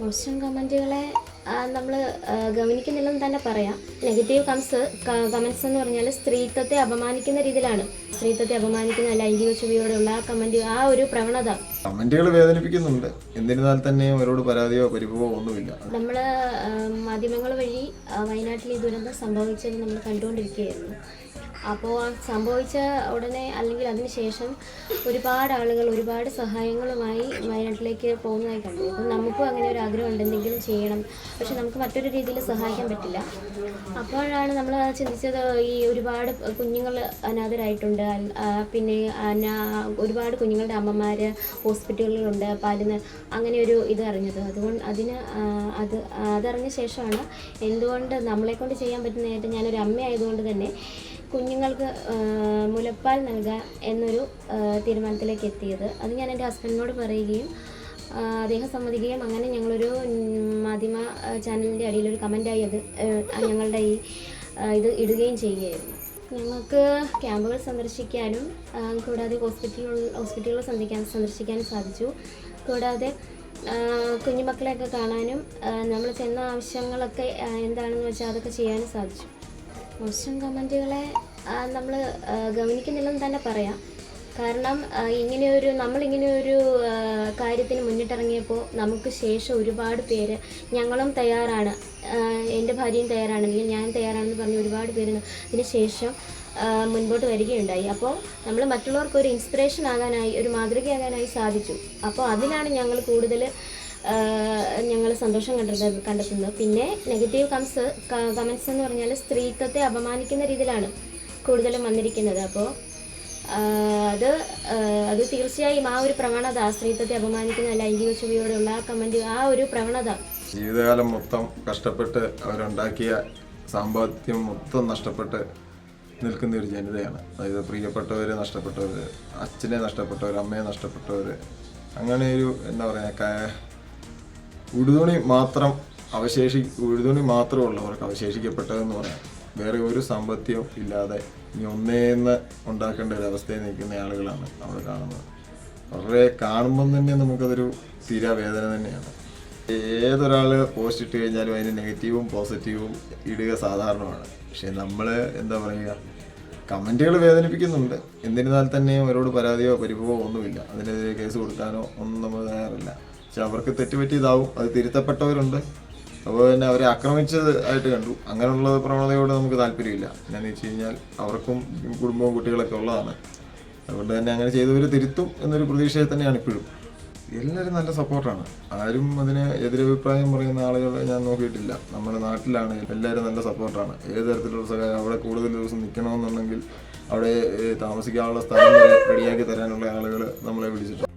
മോശം കമന്റുകളെ നമ്മൾ ഗവനിക്കുന്നില്ലെന്ന് തന്നെ പറയാം. നെഗറ്റീവ് കംസ് കമൻസ് എന്ന് പറഞ്ഞാൽ സ്ത്രീത്വത്തെ അപമാനിക്കുന്ന രീതിയിലാണ്. സ്ത്രീത്വത്തെ അപമാനിക്കുന്ന ലൈംഗിക ചുവയോടുള്ള കമന്റ് ആ ഒരു പ്രവണത. കമന്റുകൾ വേദനിപ്പിക്കുന്നുണ്ട്. എന്നിരുന്നാൽ തന്നെ അവരോട് പരാതിയോ പരിഭവമോ ഒന്നുമില്ല. നമ്മൾ മാധ്യമങ്ങൾ വഴി വയനാട്ടിൽ ഈ ദുരന്തം സംഭവിച്ചത് നമ്മൾ കണ്ടുകൊണ്ടിരിക്കുകയായിരുന്നു. അപ്പോൾ സംഭവിച്ച ഉടനെ അല്ലെങ്കിൽ അതിനുശേഷം ഒരുപാട് ആളുകൾ ഒരുപാട് സഹായങ്ങളുമായി വയനാട്ടിലേക്ക് പോകുന്നതായി കണ്ടു. അപ്പം നമുക്കും അങ്ങനെ ഒരു ആഗ്രഹം ഉണ്ടെന്തെങ്കിലും ചെയ്യണം. പക്ഷെ നമുക്ക് മറ്റൊരു രീതിയിൽ സഹായിക്കാൻ പറ്റില്ല. അപ്പോഴാണ് നമ്മൾ ചിന്തിച്ചത് ഈ ഒരുപാട് കുഞ്ഞുങ്ങൾ അനാഥരായിട്ടുണ്ട്. പിന്നെ ഒരുപാട് കുഞ്ഞുങ്ങളുടെ അമ്മമാർ ഹോസ്പിറ്റലുകളുണ്ട് പാലിന് അങ്ങനെ ഒരു ഇത് അറിഞ്ഞത്. അതുകൊണ്ട് അതിന് അത് അതറിഞ്ഞ ശേഷമാണ് എന്തുകൊണ്ട് നമ്മളെക്കൊണ്ട് ചെയ്യാൻ പറ്റുന്നതായിട്ട് ഞാനൊരു അമ്മയായതുകൊണ്ട് തന്നെ കുഞ്ഞുങ്ങൾക്ക് മുലപ്പാൽ നൽകുക എന്നൊരു തീരുമാനത്തിലേക്ക് എത്തിയത്. അത് ഞാൻ എന്റെ ഹസ്ബൻഡിനോട് പറയുകയും അദ്ദേഹം സമ്മതിക്കുകയും അങ്ങനെ ഞങ്ങളൊരു മാധ്യമ ചാനലിന്റെ അടിയിലൊരു കമന്റായി അത് ഞങ്ങളുടെ ഈ ഇത് ഇടുകയും ചെയ്യുകയായിരുന്നു. ഞങ്ങൾക്ക് ക്യാമ്പുകൾ സന്ദർശിക്കാനും കൂടാതെ ഹോസ്പിറ്റലുകൾ ഹോസ്പിറ്റലുകൾ സന്ദർശിക്കാൻ സന്ദർശിക്കാനും സാധിച്ചു. കൂടാതെ കുഞ്ഞുമക്കളെയൊക്കെ കാണാനും നമ്മൾ ചെന്ന ആവശ്യങ്ങളൊക്കെ എന്താണെന്ന് വെച്ചാൽ അതൊക്കെ ചെയ്യാനും സാധിച്ചു. മോശം കമന്റുകളെ നമ്മൾ ഗവനിക്കുന്നില്ലെന്ന് തന്നെ പറയാം. കാരണം ഇങ്ങനെയൊരു നമ്മളിങ്ങനെയൊരു കാര്യത്തിന് മുന്നിട്ടിറങ്ങിയപ്പോൾ നമുക്ക് ശേഷം ഒരുപാട് പേര് ഞങ്ങളും തയ്യാറാണ്. എന്റെ ഭാര്യയും തയ്യാറാണ്. അല്ലെങ്കിൽ ഞാൻ തയ്യാറാണെന്ന് പറഞ്ഞ് ഒരുപാട് പേര് അതിന് ശേഷം മുൻപോട്ട് വരികയുണ്ടായി. അപ്പോൾ നമ്മൾ മറ്റുള്ളവർക്ക് ഒരു ഇൻസ്പിറേഷൻ ആകാനായി ഒരു മാതൃകയാകാനായി സാധിച്ചു. അപ്പോൾ അതിലാണ് ഞങ്ങൾ കൂടുതൽ ഞങ്ങൾ സന്തോഷം കണ്ടെത്തുന്നത് കണ്ടെത്തുന്നത്. പിന്നെ നെഗറ്റീവ് കംസ് കമൻസ് എന്ന് പറഞ്ഞാൽ സ്ത്രീത്വത്തെ അപമാനിക്കുന്ന രീതിയിലാണ് കൂടുതലും വന്നിരിക്കുന്നത്. അപ്പോൾ അത് അത് തീർച്ചയായും ആ ഒരു പ്രവണത സ്ത്രീത്വത്തെ അപമാനിക്കുന്ന ലൈംഗിക ചുവയോടുള്ള ആ കമന്റ് ആ ഒരു പ്രവണത. ജീവിതകാലം മൊത്തം കഷ്ടപ്പെട്ട് അവരുണ്ടാക്കിയ സാമ്പത്തികം മൊത്തം നഷ്ടപ്പെട്ട് നിൽക്കുന്ന ഒരു ജനതയാണ്. അതായത് പ്രിയപ്പെട്ടവരെ നഷ്ടപ്പെട്ടവർ അച്ഛനെ നഷ്ടപ്പെട്ടവർ അമ്മയെ നഷ്ടപ്പെട്ടവർ അങ്ങനെ ഒരു എന്താ പറയുക ഉടുതുണി മാത്രം അവശേഷി ഉടുതുണി മാത്രമുള്ളവർക്ക് അവശേഷിക്കപ്പെട്ടതെന്ന് പറയാം. വേറെ ഒരു സാമ്പത്തികവും ഇല്ലാതെ ഇനി ഒന്നേന്ന് ഉണ്ടാക്കേണ്ട ഒരു അവസ്ഥയിൽ നിൽക്കുന്ന ആളുകളാണ് നമ്മൾ കാണുന്നത്. വളരെ കാണുമ്പം തന്നെ നമുക്കതൊരു തീരാവേദന തന്നെയാണ്. ഏതൊരാൾ പോസ്റ്റ് ഇട്ട് കഴിഞ്ഞാലും അതിന് നെഗറ്റീവും പോസിറ്റീവും ഇടുക സാധാരണമാണ്. പക്ഷേ നമ്മൾ എന്താ പറയുക കമന്റുകൾ വേദനിപ്പിക്കുന്നുണ്ട്. എന്നിരുന്നാൽ തന്നെയും അവരോട് പരാതിയോ പരിഭവമോ ഒന്നുമില്ല. അതിനെതിരെ കേസ് കൊടുക്കാനോ ഒന്നും നമ്മൾ തയ്യാറില്ല. പക്ഷെ അവർക്ക് തെറ്റുപറ്റിയതാവും അത് തിരുത്തപ്പെട്ടവരുണ്ട്. അപ്പോൾ തന്നെ അവരെ ആക്രമിച്ചത് ആയിട്ട് കണ്ടു. അങ്ങനെയുള്ള പ്രവണതയോട് നമുക്ക് താല്പര്യമില്ല. എന്നാന്ന് വെച്ച് കഴിഞ്ഞാൽ അവർക്കും കുടുംബവും കുട്ടികളൊക്കെ ഉള്ളതാണ്. അതുകൊണ്ട് തന്നെ അങ്ങനെ ചെയ്തവർ തിരുത്തും എന്നൊരു പ്രതീക്ഷയിൽ തന്നെയാണ് ഇപ്പോഴും. എല്ലാവരും നല്ല സപ്പോർട്ടാണ്. ആരും അതിന് എതിരഭിപ്രായം പറയുന്ന ആളുകളെ ഞാൻ നോക്കിയിട്ടില്ല. നമ്മുടെ നാട്ടിലാണ് എല്ലാവരും നല്ല സപ്പോർട്ടാണ്. ഏത് തരത്തിലുള്ള സഹായം അവിടെ കൂടുതൽ ദിവസം നിൽക്കണമെന്നുണ്ടെങ്കിൽ അവിടെ താമസിക്കാനുള്ള സ്ഥലം വരെ റെഡിയാക്കി തരാനുള്ള ആളുകൾ നമ്മളെ വിളിച്ചിട്ടുണ്ട്.